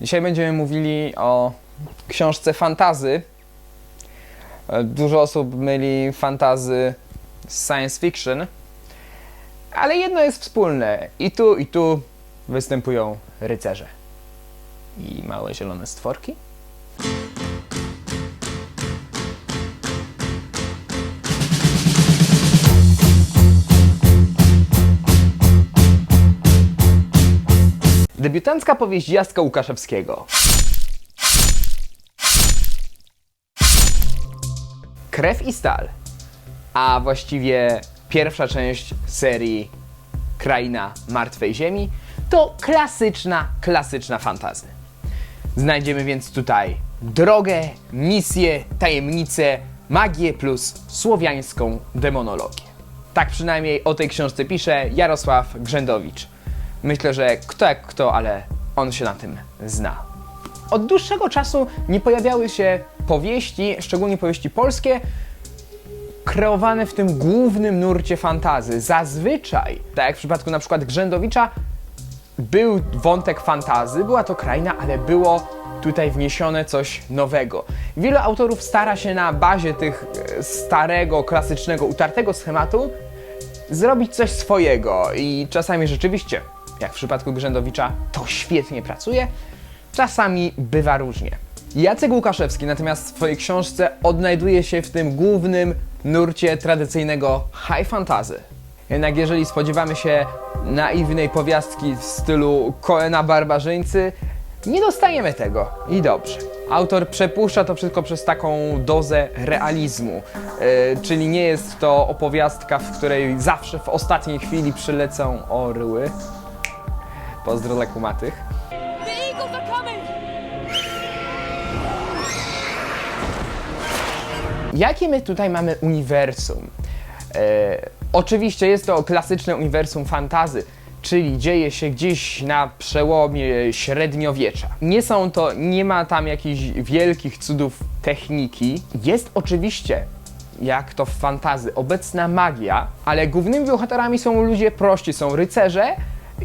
Dzisiaj będziemy mówili o książce fantazy. Dużo osób myli fantazy z science fiction, ale jedno jest wspólne. I tu, i tu występują rycerze. I małe zielone stworki. Debiutancka powieść Jacka Łukaszewskiego. Krew i stal, a właściwie pierwsza część serii Kraina Martwej Ziemi, to klasyczna, klasyczna fantazy. Znajdziemy więc tutaj drogę, misję, tajemnicę, magię plus słowiańską demonologię. Tak przynajmniej o tej książce pisze Jarosław Grzędowicz. Myślę, że kto jak kto, ale on się na tym zna. Od dłuższego czasu nie pojawiały się powieści, szczególnie powieści polskie, kreowane w tym głównym nurcie fantazy. Zazwyczaj, tak jak w przypadku na przykład Grzędowicza, był wątek fantazy, była to kraina, ale było tutaj wniesione coś nowego. Wielu autorów stara się na bazie tych e, starego, klasycznego, utartego schematu zrobić coś swojego i czasami rzeczywiście, jak w przypadku Grzędowicza, to świetnie pracuje, czasami bywa różnie. Jacek Łukaszewski natomiast w swojej książce odnajduje się w tym głównym nurcie tradycyjnego high fantasy. Jednak jeżeli spodziewamy się naiwnej powiastki w stylu Koena Barbarzyńcy, nie dostajemy tego i dobrze. Autor przepuszcza to wszystko przez taką dozę realizmu, yy, czyli nie jest to opowiastka, w której zawsze w ostatniej chwili przylecą orły. Pozdro dla kumatych. Jakie my tutaj mamy uniwersum? E, oczywiście jest to klasyczne uniwersum fantazy, czyli dzieje się gdzieś na przełomie średniowiecza. Nie są to, nie ma tam jakichś wielkich cudów techniki. Jest oczywiście jak to w fantazy, obecna magia, ale głównymi bohaterami są ludzie prości, są rycerze,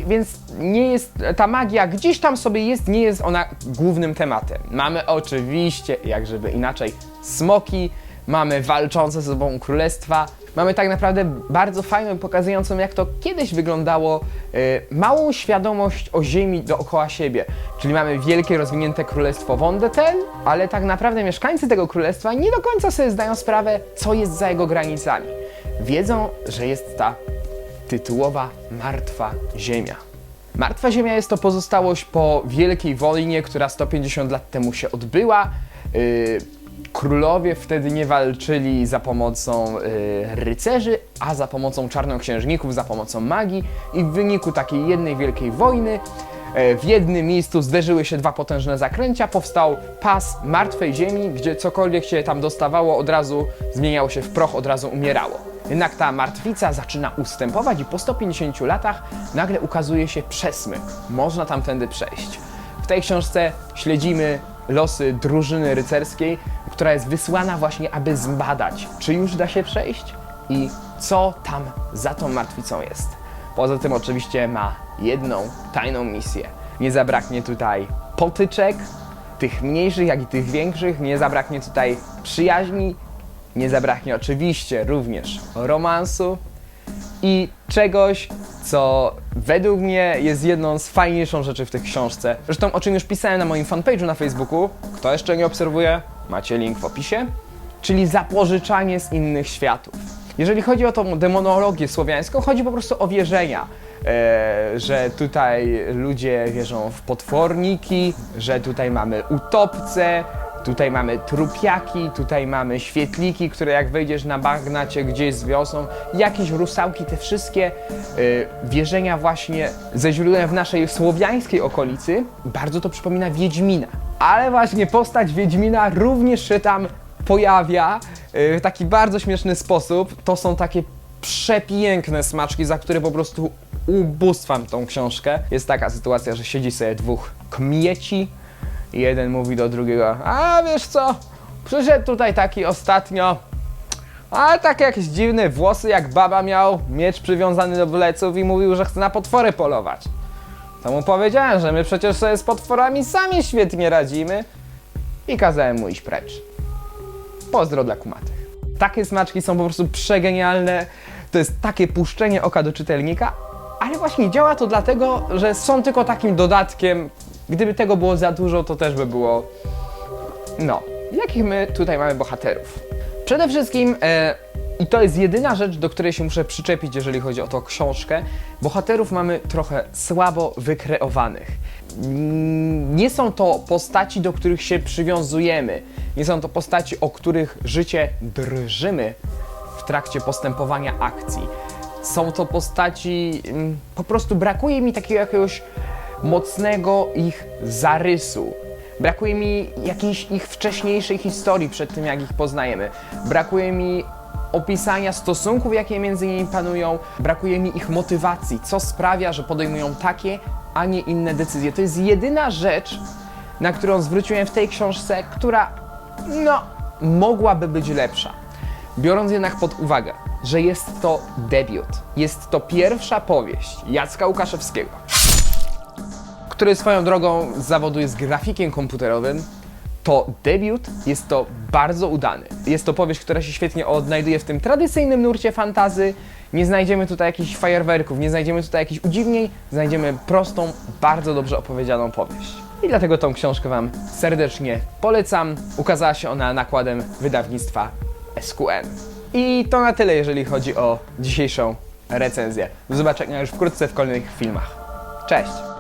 więc nie jest, ta magia gdzieś tam sobie jest, nie jest ona głównym tematem. Mamy oczywiście, jak żeby inaczej, smoki, mamy walczące ze sobą królestwa, mamy tak naprawdę bardzo fajną, pokazującą jak to kiedyś wyglądało, y, małą świadomość o ziemi dookoła siebie. Czyli mamy wielkie, rozwinięte królestwo Wondetel, ale tak naprawdę mieszkańcy tego królestwa nie do końca sobie zdają sprawę, co jest za jego granicami. Wiedzą, że jest ta tytułowa Martwa Ziemia. Martwa Ziemia jest to pozostałość po wielkiej wojnie, która 150 lat temu się odbyła. Yy, królowie wtedy nie walczyli za pomocą yy, rycerzy, a za pomocą czarnoksiężników, za pomocą magii i w wyniku takiej jednej wielkiej wojny e, w jednym miejscu zderzyły się dwa potężne zakręcia, powstał pas martwej ziemi, gdzie cokolwiek się tam dostawało od razu zmieniało się w proch, od razu umierało. Jednak ta martwica zaczyna ustępować i po 150 latach nagle ukazuje się przesmyk. Można tamtędy przejść. W tej książce śledzimy losy drużyny rycerskiej, która jest wysłana właśnie, aby zbadać, czy już da się przejść i co tam za tą martwicą jest. Poza tym oczywiście ma jedną tajną misję. Nie zabraknie tutaj potyczek, tych mniejszych, jak i tych większych. Nie zabraknie tutaj przyjaźni. Nie zabraknie oczywiście również romansu i czegoś, co według mnie jest jedną z fajniejszych rzeczy w tej książce. Zresztą o czym już pisałem na moim fanpage'u na Facebooku. Kto jeszcze nie obserwuje, macie link w opisie. Czyli zapożyczanie z innych światów. Jeżeli chodzi o tą demonologię słowiańską, chodzi po prostu o wierzenia. E, że tutaj ludzie wierzą w potworniki, że tutaj mamy utopce, Tutaj mamy trupiaki, tutaj mamy świetliki, które jak wejdziesz na bagnacie gdzieś z wiosą, jakieś rusałki, te wszystkie y, wierzenia właśnie ze źródłem w naszej słowiańskiej okolicy. Bardzo to przypomina Wiedźmina. Ale właśnie postać Wiedźmina również się tam pojawia y, w taki bardzo śmieszny sposób. To są takie przepiękne smaczki, za które po prostu ubóstwam tą książkę. Jest taka sytuacja, że siedzi sobie dwóch kmieci, i jeden mówi do drugiego, a wiesz co, przyszedł tutaj taki ostatnio, a takie jakieś dziwne włosy jak baba miał, miecz przywiązany do pleców i mówił, że chce na potwory polować. To mu powiedziałem, że my przecież sobie z potworami sami świetnie radzimy i kazałem mu iść precz. Pozdro dla kumatych. Takie smaczki są po prostu przegenialne. To jest takie puszczenie oka do czytelnika, ale właśnie działa to dlatego, że są tylko takim dodatkiem. Gdyby tego było za dużo, to też by było. No, jakich my tutaj mamy bohaterów? Przede wszystkim, e, i to jest jedyna rzecz, do której się muszę przyczepić, jeżeli chodzi o tą książkę, bohaterów mamy trochę słabo wykreowanych. Nie są to postaci, do których się przywiązujemy. Nie są to postaci, o których życie drżymy w trakcie postępowania akcji. Są to postaci, po prostu brakuje mi takiego jakiegoś mocnego ich zarysu. Brakuje mi jakiejś ich wcześniejszej historii przed tym, jak ich poznajemy. Brakuje mi opisania stosunków, jakie między nimi panują. Brakuje mi ich motywacji, co sprawia, że podejmują takie, a nie inne decyzje. To jest jedyna rzecz, na którą zwróciłem w tej książce, która, no, mogłaby być lepsza. Biorąc jednak pod uwagę, że jest to debiut, jest to pierwsza powieść Jacka Łukaszewskiego, który swoją drogą z zawodu jest grafikiem komputerowym, to debiut jest to bardzo udany. Jest to powieść, która się świetnie odnajduje w tym tradycyjnym nurcie fantazy. Nie znajdziemy tutaj jakichś fajerwerków, nie znajdziemy tutaj jakichś udziwnień, znajdziemy prostą, bardzo dobrze opowiedzianą powieść. I dlatego tą książkę Wam serdecznie polecam. Ukazała się ona nakładem wydawnictwa SQN. I to na tyle, jeżeli chodzi o dzisiejszą recenzję. Do zobaczenia już wkrótce w kolejnych filmach. Cześć!